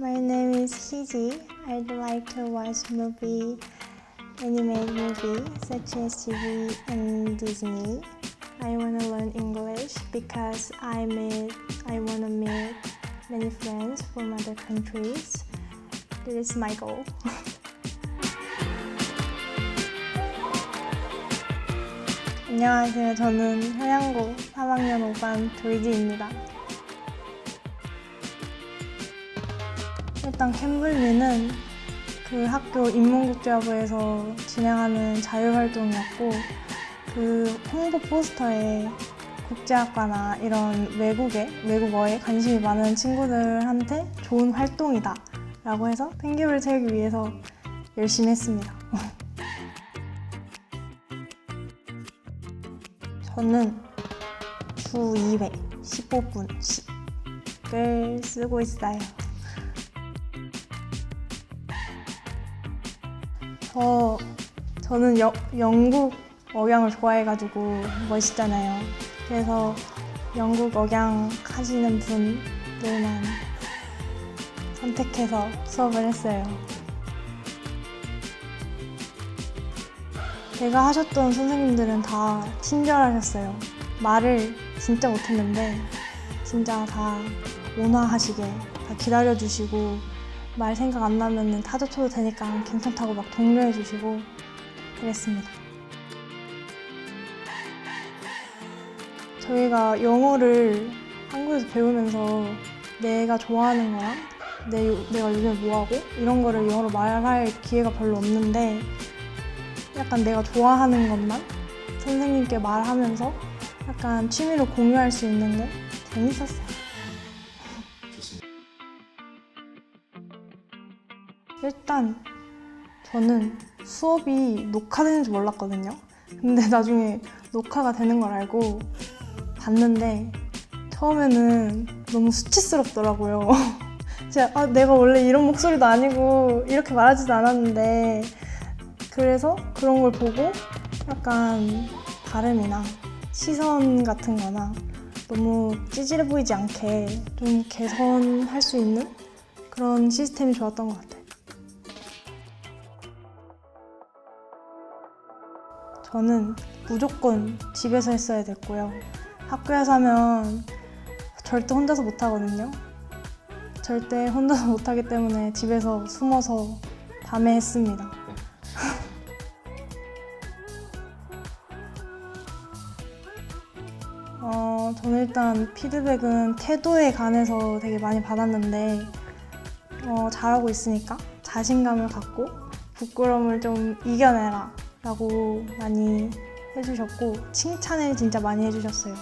My name is Hiji. I'd like to watch movie, animated movie such as TV and Disney. I want to learn English because I made I want to meet many friends from other countries. This is my goal. 안녕하세요. 저는 한양고 3학년 5반 조이지입니다. 일단 캠블리는 그 학교 인문국제화부에서 진행하는 자유활동이었고 그 홍보 포스터에 국제학과나 이런 외국에 외국어에 관심이 많은 친구들한테 좋은 활동이다 라고 해서 팬기를 채우기 위해서 열심히 했습니다. 저는 주 2회 15분씩을 쓰고 있어요. 저 저는 여- 영국 억양을 좋아해가지고 멋있잖아요. 그래서 영국 억양 하시는 분들만 선택해서 수업을 했어요. 제가 하셨던 선생님들은 다 친절하셨어요. 말을 진짜 못했는데 진짜 다 온화하시게 다 기다려주시고 말 생각 안 나면은 타조 쳐도 되니까 괜찮다고 막 독려해 주시고 그랬습니다. 저희가 영어를 한국에서 배우면서 내가 좋아하는 거랑 내, 요- 내가 요즘에 뭐하고 이런 거를 영어로 말할 기회가 별로 없는데 약간 내가 좋아하는 것만 선생님께 말하면서 약간 취미로 공유할 수 있는 게 재밌었어요. 일단 저는 수업이 녹화되는 줄 몰랐거든요. 근데 나중에 녹화가 되는 걸 알고 봤는데 처음에는 너무 수치스럽더라고요. 제가 아, 내가 원래 이런 목소리도 아니고 이렇게 말하지도 않았는데 그래서 그런 걸 보고 약간 발음이나 시선 같은 거나 너무 찌질해 보이지 않게 좀 개선할 수 있는 그런 시스템이 좋았던 것 같아요. 저는 무조건 집에서 했어야 됐고요. 학교에서 하면 절대 혼자서 못 하거든요. 절대 혼자서 못 하기 때문에 집에서 숨어서 밤에 했습니다. 어, 저는 일단 피드백은 태도에 관해서 되게 많이 받았는데 어, 잘하고 있으니까 자신감을 갖고 부끄러움을 좀 이겨내라 라고 많이 해주셨고 칭찬을 진짜 많이 해주셨어요.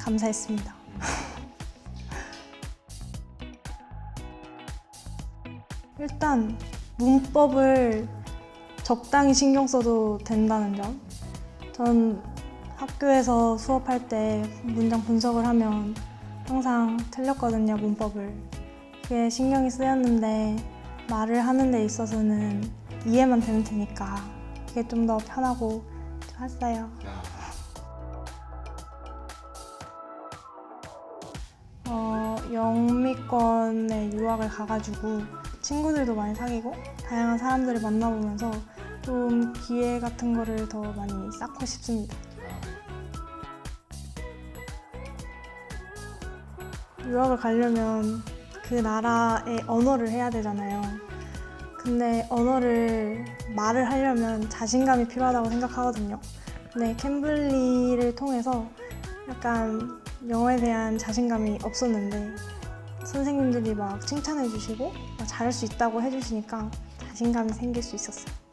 감사했습니다. 일단 문법을 적당히 신경 써도 된다는 점. 전 학교에서 수업할 때 문장 분석을 하면 항상 틀렸거든요, 문법을. 그게 신경이 쓰였는데 말을 하는 데 있어서는 이해만 되면 되니까 그게 좀 더 편하고 좋았어요. 어, 영미권에 유학을 가가지고 친구들도 많이 사귀고 다양한 사람들을 만나보면서 좀 기회 같은 거를 더 많이 쌓고 싶습니다. 유학을 가려면 그 나라의 언어를 해야 되잖아요. 근데 언어를 말을 하려면 자신감이 필요하다고 생각하거든요. 근데 캠블리를 통해서 약간 영어에 대한 자신감이 없었는데 선생님들이 막 칭찬해 주시고 막 잘할 수 있다고 해 주시니까 자신감이 생길 수 있었어요.